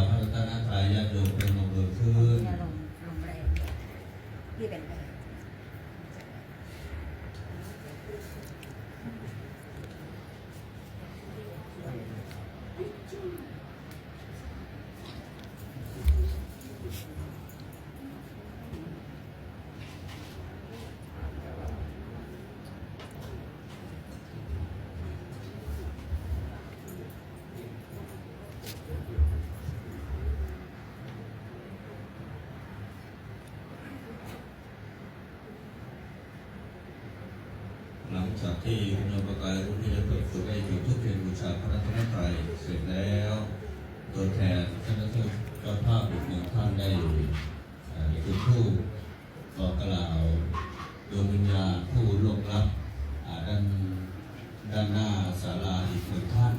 าวพระรัตนตรัยญาติโยมเป็นมงคลขึ้นเนี่ยลงล จากที่คุณโมประกายรุ่นที่และเกิดอฝึกได้ถึงทุกเพียงบูชาพระนัตนตรัยเสร็จแล้ว ตัวแทนคณะเจ้าภาพอีกหนึ่งท่านได้คุณผู้บอกกล่าวดวงวิญญาณผู้ลงรับด้านด้านหน้าศาลาอีกหนึ่งท่าน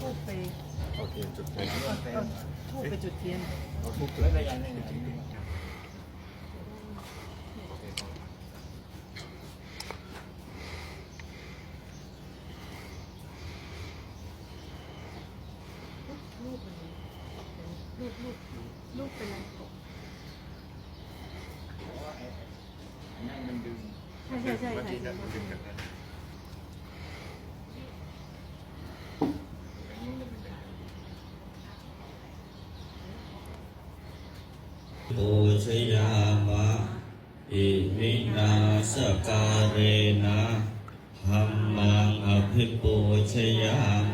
不飞。 โอเคจุดเทียนทูบไปจุดเทียน เอาทูบจุดเทียน สการเณนะธรรมังอภิปูชยาม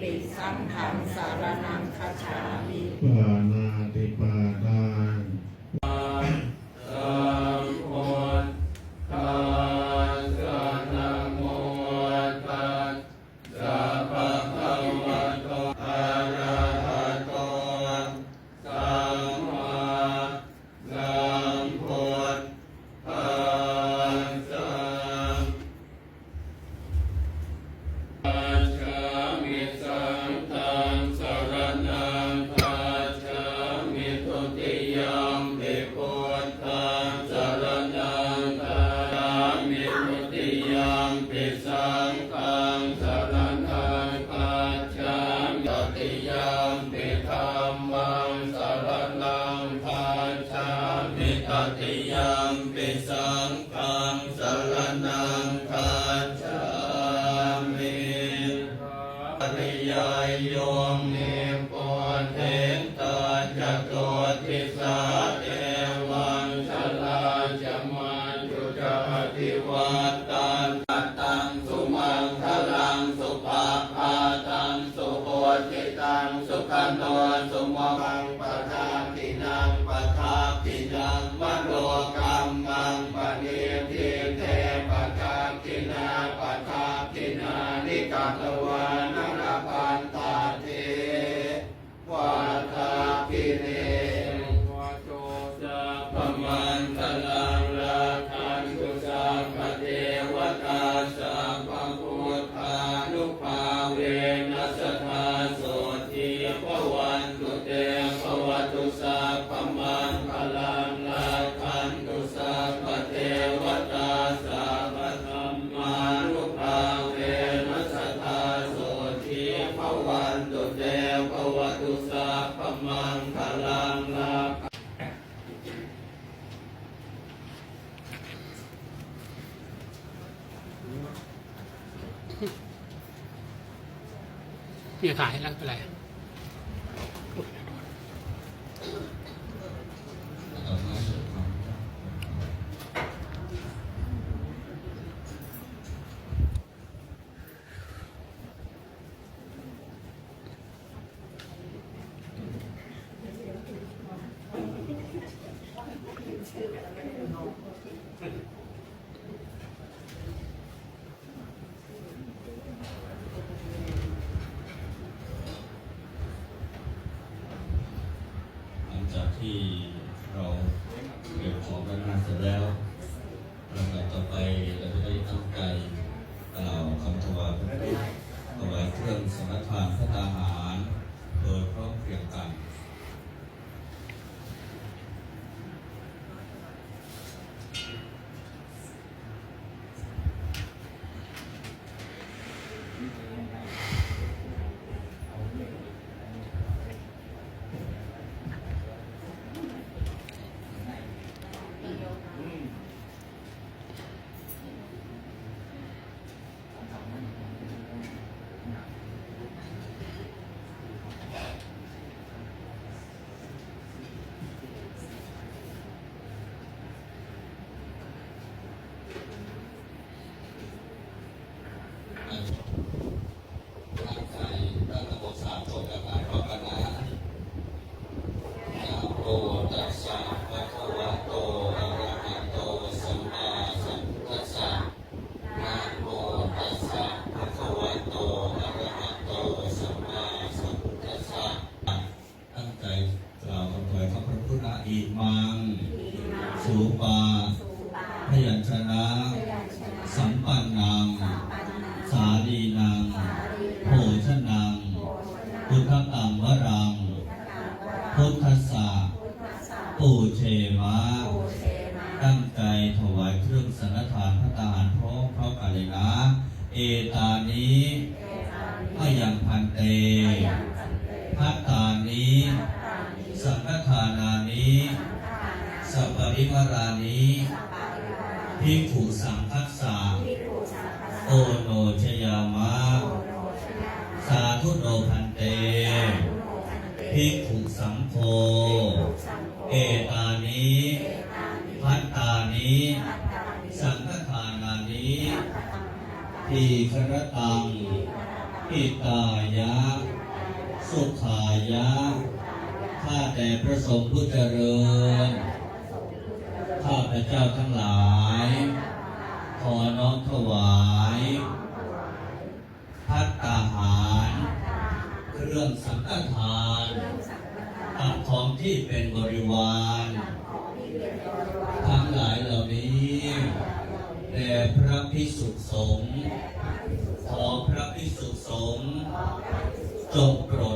ปิสังขังสารนังคชามิปานาติปาทา สุภาพาตังสุโหติตังสุขันโนสุโมมัง พมันตลังราคันตุสัพเทวตาสัพธรรมานุภาเวนัสทธาโสติภวันตุเตภวตุสัพพมันตลังราพี่ขายแล้วเป็นไร หลังจาก ที่เราเก็บของกันมาเสร็จแล้วลำดับต่อไปเราจะได้ตั้งใจกล่าวคำถวายพระพุทธถวายเครื่องสังฆทานพระตาหาร โดยพร้อมเพรียงกัน ตั้งใจตั้งระบบสามจบกันไปพร้อมกันนะนะโมตัสสะภะคะวะโตอะระหะโตสัมมาสัมพุทธัสสะนะโมตัสสะภะคะวะโตอะระหะโตสัมมาสัมพุทธัสสะตั้งใจกล่าวคำถวายพระพุทธอิมัง สูปาพยัญชนะ สัมปันนัง สาลีนัง โภชนัง พุทธกังวรัง พุทธสสะปูเชมะตั้งใจถวายเครื่องสังฆทานพระตาหารพร้อมพร้อมกันเลยนะ เอตานิ นิสังฆทานานิทีครตังอิตายะ สุขายะ ข้าแต่พระสงฆ์ผู้เจริญ ข้าพระเจ้าทั้งหลาย ขอน้อมถวาย พัตตาหาร เครื่องสังฆทานตับของที่เป็นบริวาร ด่พระพิสุสงฆ์ขอพระพิสุสงฆ์จงโปรด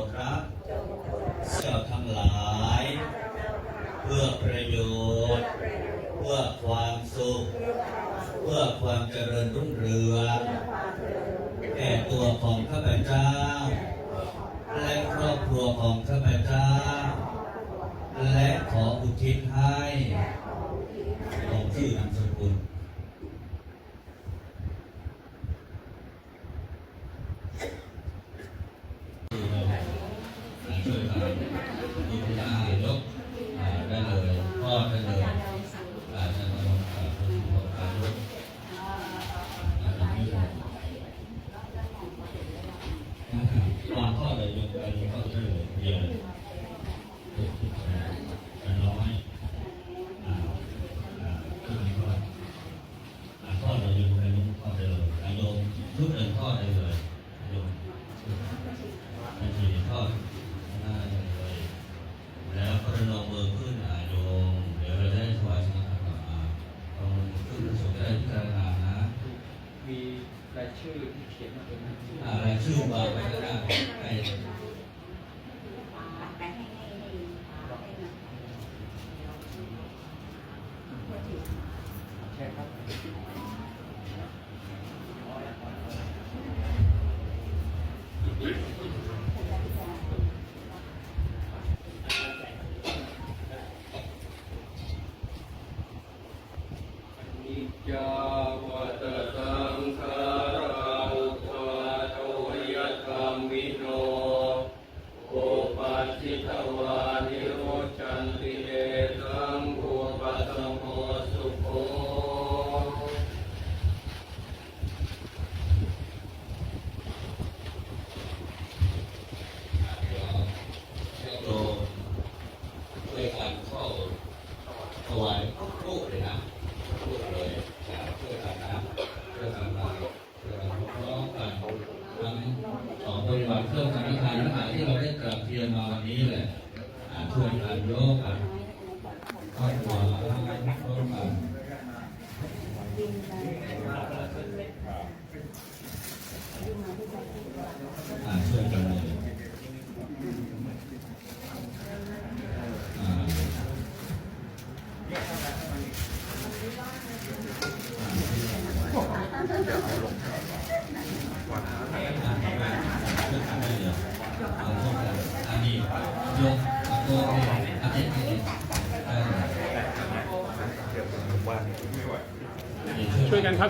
ชื่อที่เขียนมาเป็นรายชื่อมาแล้วก็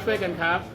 ช่วยกันครับ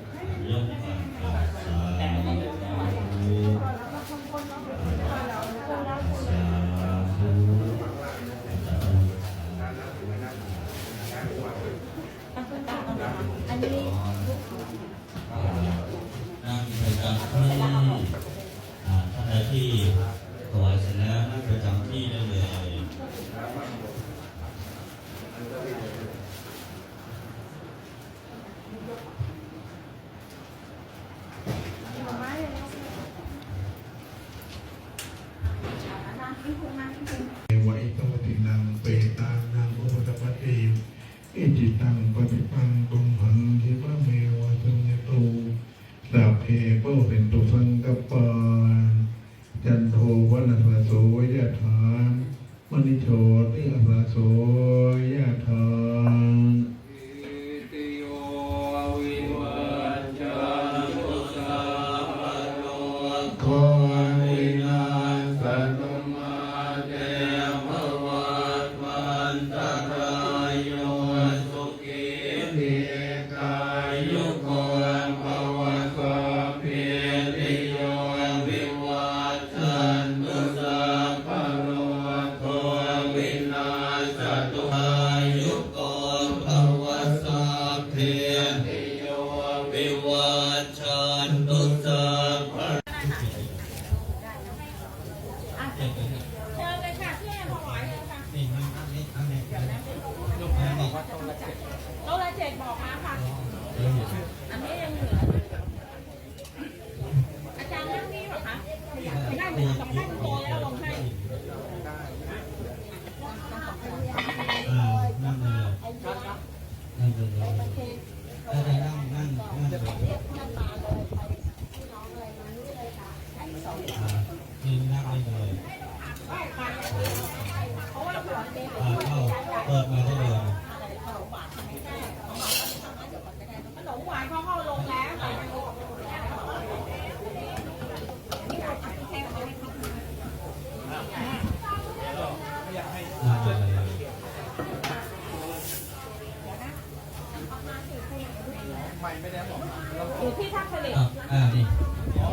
เคเบิลเป็นตัวฟังกับเปิ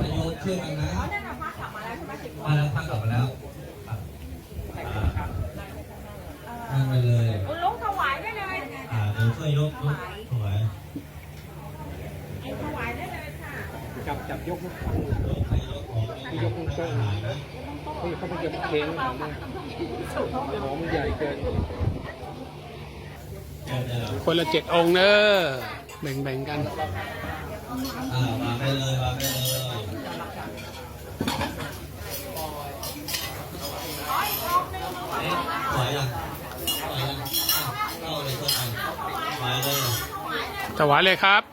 อายุเชื่อกันนะอ๋อนั่พากลับมาแล้วใช่ไหมสิบคนมาแล้วท่านกลับมาแล้วครัอ่างไปเลยคุณลุงถวายได้เลยอ่าเดี๋ยช่วยยกถวายถวายได้เลยค่ะ จับจับยกลูกค้ายกใครยกของไม่ยกลูกต้นนี่เขาไปเก็บเค้งหอมใหญ่เกิน คนละเจ็ดองเนอะแบ่งๆกัน อ่าวางไปเลยวาไปเลย ถวายเลยครับ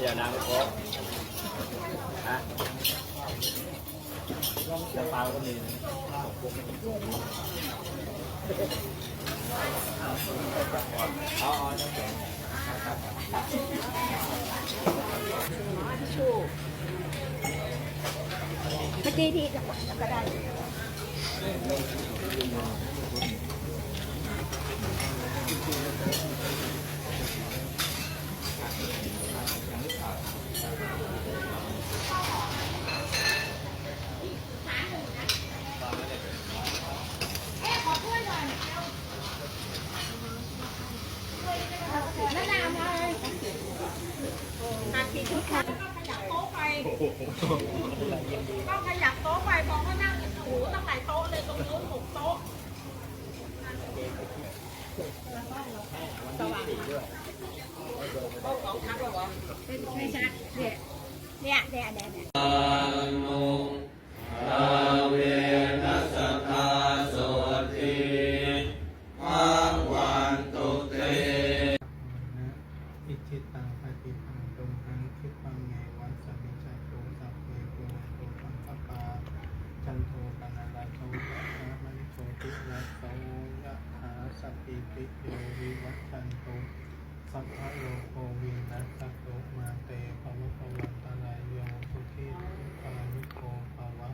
giờ nào mới có hả? เมื่อกี้ที่ก็ได้แนะนำเลยอาทิตย์ที่ค่ะขยับโต๊ะ ไปก็ขยับโต๊ะไปพอเขานั่งโอ้โหตั้งหลายโต๊ะเลยตรงนู้นหกโต๊ะไม่ชัดเนี่ยเนี่ยเนี่ยเนี่ยเนี่ย โยวิวัชชันตุสัพพะโลโควินัสตุมาเตภวะภวันตรายโยสุขีทุกานิโกภาวะ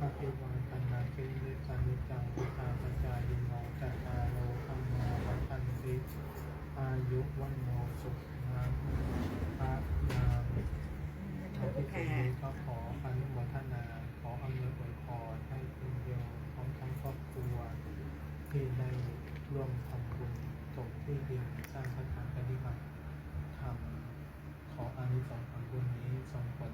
อภิวาทนาสิริสานิจังวุธาปจายโนจัตาโลธรรมวัฏันติอายุวันโนสุขังพระนามพระพิสุนี้ก็ขออนุโมทนาขออำนวยอวยพรให้คุณโยมพร้อมทั้งครอบครัวที่ได้ รวมทำบุญตกที่ดินสร้างสถานปฏิบัติธรรมขออานิสงส์ของบุญนี้ส่งผล